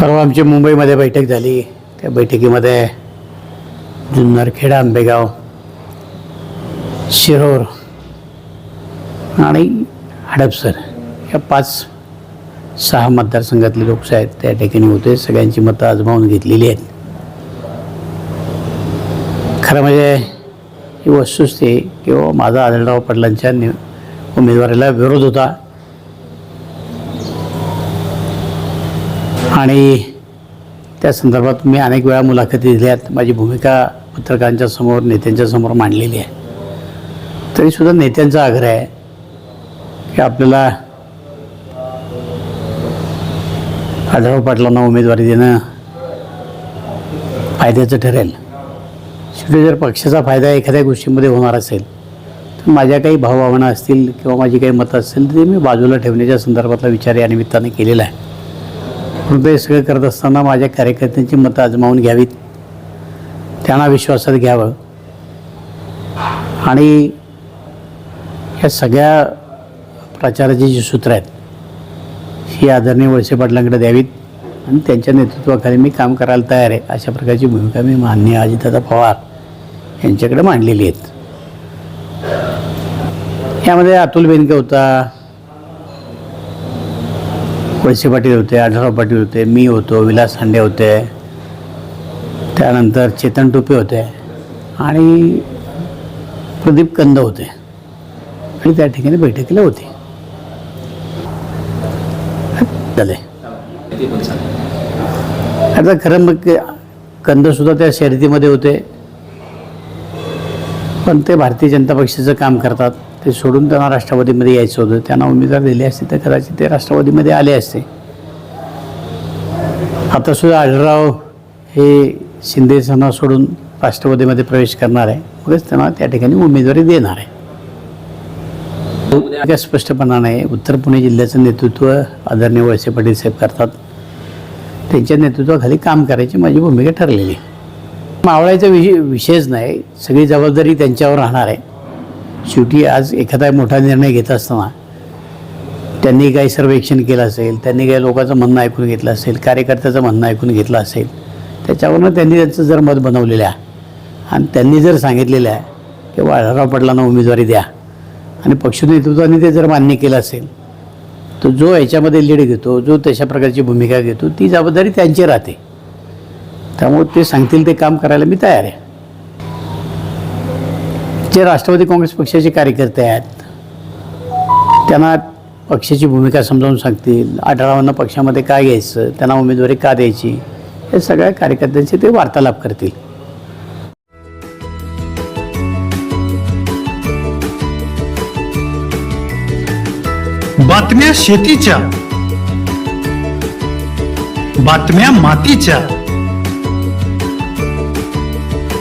परवा आमची मुंबईमध्ये बैठक झाली. त्या बैठकीमध्ये जुन्नर खेडा आंबेगाव शिरोर आणि हडपसर या पाच सहा मतदारसंघातले लोक आहेत. त्या ठिकाणी होते. सगळ्यांची मतं आजमावून घेतलेली आहेत. खरं म्हणजे ही वस्तुस्थिती किंवा माझा आढळराव पाटलांच्या नि उमेदवारीला विरोध होता. आणि त्या संदर्भात मी अनेक वेळा मुलाखती दिल्यात माझी भूमिका पत्रकारांच्या समोर नेत्यांच्या समोर मांडलेली आहे. तरीसुद्धा नेत्यांचा आग्रह आहे की आपल्याला आढळराव पाटलांना उमेदवारी देणं फायद्याचं ठरेल. शेवटी जर पक्षाचा फायदा एखाद्या गोष्टीमध्ये होणार असेल तर माझ्या काही भावभावना असतील किंवा माझी काही मतं असतील तर ते मी बाजूला ठेवण्याच्या संदर्भातला विचार या निमित्ताने केलेला आहे. हृदय सगळं करत असताना माझ्या कार्यकर्त्यांची मतं आजमावून घ्यावीत. त्यांना विश्वासात घ्यावं. आणि या सगळ्या प्रचाराची जी सूत्र आहेत ही आदरणीय वळसे पाटलांकडे द्यावीत आणि त्यांच्या नेतृत्वाखाली मी काम करायला तयार आहे. अशा प्रकारची भूमिका मी माननीय अजितदादा पवार यांच्याकडे मांडलेली आहेत. यामध्ये अतुल बेनके होता पैसे पाटील होते आढळराव पाटील होते मी होतो विलास हांडे होते त्यानंतर चेतन टोपे होते आणि प्रदीप कंद होते. आणि त्या ठिकाणी बैठकीला होते. झाले. आता खरं मग कंदसुद्धा त्या शर्यतीमध्ये होते. पण ते भारतीय जनता पक्षाचं काम करतात. ते सोडून त्यांना राष्ट्रवादीमध्ये यायचं होतं. त्यांना उमेदवार दिले असते तर कदाचित ते राष्ट्रवादीमध्ये आले असते. आता सुद्धा आढळराव हे शिंदे सेना सोडून राष्ट्रवादीमध्ये प्रवेश करणार आहे. मगच त्यांना त्या ठिकाणी उमेदवारी देणार आहे. स्पष्टपणा स्पष्टपणाने उत्तर पुणे जिल्ह्याचं नेतृत्व आदरणीय वळसे पाटील साहेब करतात. त्यांच्या नेतृत्वाखाली काम करायची माझी भूमिका ठरलेली आहे. मावळायचा विषय विषयच नाही. सगळी जबाबदारी त्यांच्यावर राहणार आहे. शेवटी आज एखादा मोठा निर्णय घेत असताना त्यांनी काही सर्वेक्षण केलं असेल त्यांनी काही लोकांचं म्हणणं ऐकून घेतलं असेल कार्यकर्त्याचं म्हणणं ऐकून घेतलं असेल त्याच्यावरनं त्यांनी त्यांचं जर मत बनवलेलं आहे आणि त्यांनी जर सांगितलेलं आहे की वाळराव पडलांना उमेदवारी द्या आणि पक्ष नेतृत्वाने ते जर मान्य केलं असेल तर जो याच्यामध्ये लीड घेतो जो तशा प्रकारची भूमिका घेतो ती जबाबदारी त्यांची राहते. त्यामुळे ते सांगतील ते काम करायला मी तयार आहे. जे राष्ट्रवादी काँग्रेस पक्षाचे कार्यकर्ते आहेत त्यांना पक्षाची भूमिका समजावून सांगतील. आढळावांना पक्षामध्ये काय घ्यायचं त्यांना उमेदवारी का द्यायची हे सगळ्या कार्यकर्त्यांचे ते वार्तालाप करतील. बातम्या शेतीच्या बातम्या मातीच्या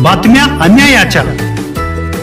बातम्या अन्यायाच्या.